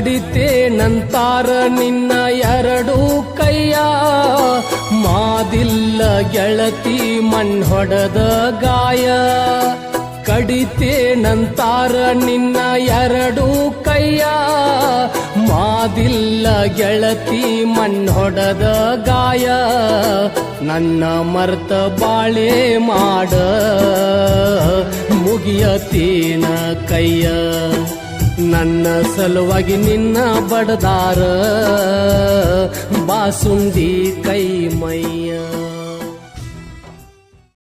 ಕಡಿತೇನಂತಾರ ನಿನ್ನ ಎರಡು ಕೈಯ. ಮಾದಿಲ್ಲ ಗೆಳತಿ ಮಣ್ಣೊಡದ ಗಾಯ. ಕಡಿತೇನಂತಾರ ನಿನ್ನ ಎರಡು ಕೈಯ. ಮಾದಿಲ್ಲ ಗೆಳತಿ ಮಣ್ಣೊಡದ ಗಾಯ. ನನ್ನ ಮರ್ತ ಬಾಳೆ ಮಾಡ. ಮುಗಿಯತೀನ ಕೈಯ. ನನ್ನ ಸಲುವಾಗಿ ನಿನ್ನ ಬಡದಾರ ಬಾಸುಂದಿ ಕೈ ಮೈಯ